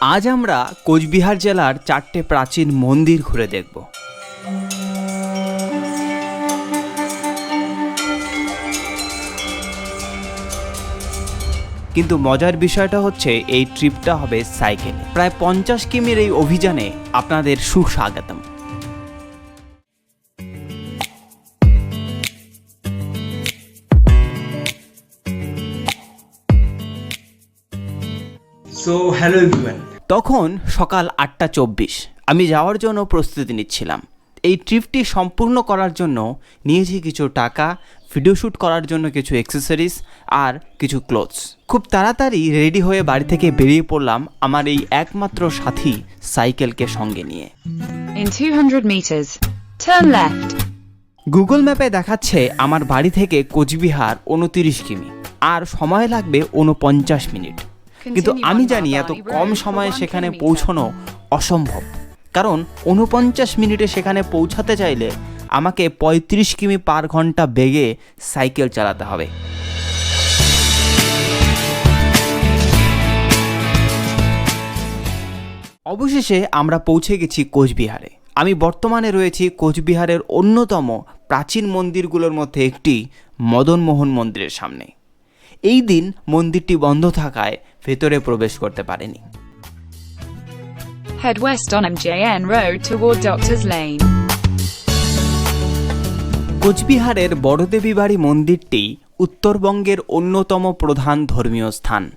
আজ আমরা কোচবিহার জেলার চারটে প্রাচীন মন্দির ঘুরে দেখব। কিন্তু মজার বিষয়টা হচ্ছে এই ট্রিপটা হবে সাইকেলে। প্রায় পঞ্চাশ কিমির এই অভিযানে আপনাদের সুস্বাগতম। সো হ্যালো এভরিওয়ান তখন সকাল আটটা চব্বিশ। আমি যাওয়ার জন্য প্রস্তুতি নিচ্ছিলাম। এই ট্রিপটি সম্পূর্ণ করার জন্য নিয়েছি কিছু টাকা ভিডিও শ্যুট করার জন্য কিছু অ্যাক্সেসরিজ আর কিছু ক্লোথস খুব তাড়াতাড়ি রেডি হয়ে বাড়ি থেকে বেরিয়ে পড়লাম আমার এই একমাত্র সাথী সাইকেলকে সঙ্গে নিয়ে। In 200 meters, turn left. Google ম্যাপে দেখাচ্ছে আমার বাড়ি থেকে কোচবিহার উনতিরিশ কিমি। আর সময় লাগবে উনপঞ্চাশ মিনিট। কিন্তু আমি জানি এত কম সময়ে সেখানে পৌঁছানো অসম্ভব। কারণ উনপঞ্চাশ মিনিটে সেখানে পৌঁছাতে চাইলে আমাকে পঁয়ত্রিশ কিমি পার ঘণ্টা বেগে সাইকেল চালাতে হবে। অবশেষে আমরা পৌঁছে গেছি কোচবিহারে। আমি বর্তমানে রয়েছি কোচবিহারের অন্যতম প্রাচীন মন্দিরগুলোর মধ্যে একটি মদনমোহন মন্দিরের সামনে। এই দিন মন্দিরটি বন্ধ থাকায় ভেতরে প্রবেশ করতে পারেনি। Head west on MJN Road toward Doctor's Lane. কোচবিহারের বড়দেবী বাড়ি মন্দিরটি উত্তরবঙ্গের অন্যতম প্রধান ধর্মীয় স্থান।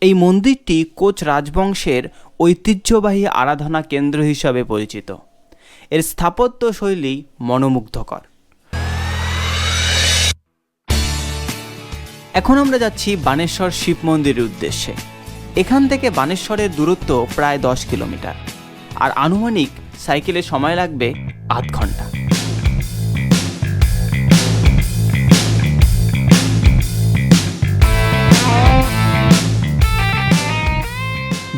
এই মন্দিরটি কোচ রাজবংশের ঐতিহ্যবাহী আরাধনা কেন্দ্র হিসাবে পরিচিত। এর স্থাপত্য শৈলী মনোমুগ্ধকর। এখন আমরা যাচ্ছি বানেশ্বর শিব মন্দিরের উদ্দেশ্যে। এখান থেকে বানেশ্বরের দূরত্ব প্রায় দশ কিলোমিটার। আর আনুমানিক সাইকেলে সময় লাগবে আধ ঘণ্টা।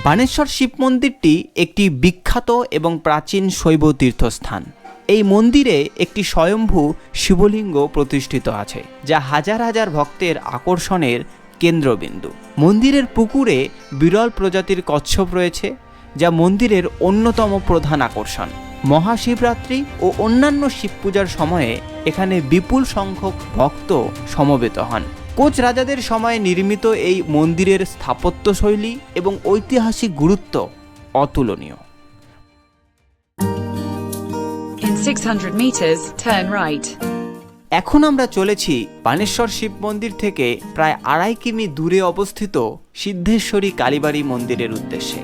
বানেশ্বর শিব মন্দিরটি একটি বিখ্যাত এবং প্রাচীন শৈব তীর্থস্থান এই মন্দিরে একটি স্বয়ম্ভু শিবলিঙ্গ প্রতিষ্ঠিত আছে, যা হাজার হাজার ভক্তের আকর্ষণের কেন্দ্রবিন্দু। মন্দিরের পুকুরে বিরল প্রজাতির কচ্ছপ রয়েছে, যা মন্দিরের অন্যতম প্রধান আকর্ষণ। মহাশিবরাত্রি ও অন্যান্য শিব পূজার সময়ে এখানে বিপুল সংখ্যক ভক্ত সমবেত হন। কোচ রাজাদের সময়ে নির্মিত এই মন্দিরের স্থাপত্যশৈলী এবং ঐতিহাসিক গুরুত্ব অতুলনীয়। In 600 meters, turn right. এখন আমরা চলেছি বানেশ্বর শিব মন্দির থেকে প্রায় আড়াই কিমি দূরে অবস্থিত সিদ্ধেশ্বরী কালীবাড়ি মন্দিরের উদ্দেশ্যে।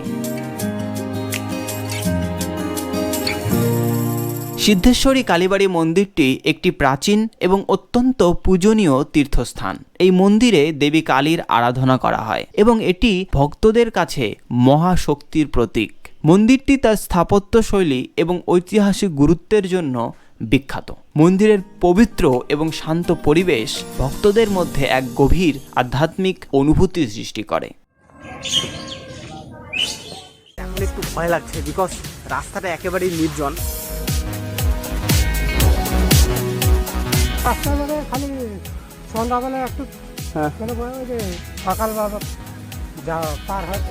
সিদ্ধেশ্বরী কালীবাড়ি মন্দিরটি একটি প্রাচীন এবং অত্যন্ত পূজনীয় তীর্থস্থান। এই মন্দিরে দেবী কালীর আরাধনা করা হয় এবং এটি ভক্তদের কাছে মহাশক্তির প্রতীক। মন্দিরটি তার স্থাপত্যশৈলী এবং ঐতিহাসিক গুরুত্বের জন্য বিখ্যাত মন্দিরের পবিত্র এবং শান্ত পরিবেশ ভক্তদের মধ্যে এক গভীর আধ্যাত্মিক অনুভূতি সৃষ্টি করে এখন একটু ভয় লাগছে বিকজ রাস্তাটা একেবারেই নির্জন মানে খালি সন্ধ্যাবেলা একটু হ্যাঁ। মানে ওই যে সকালবেলা যা পার হয়।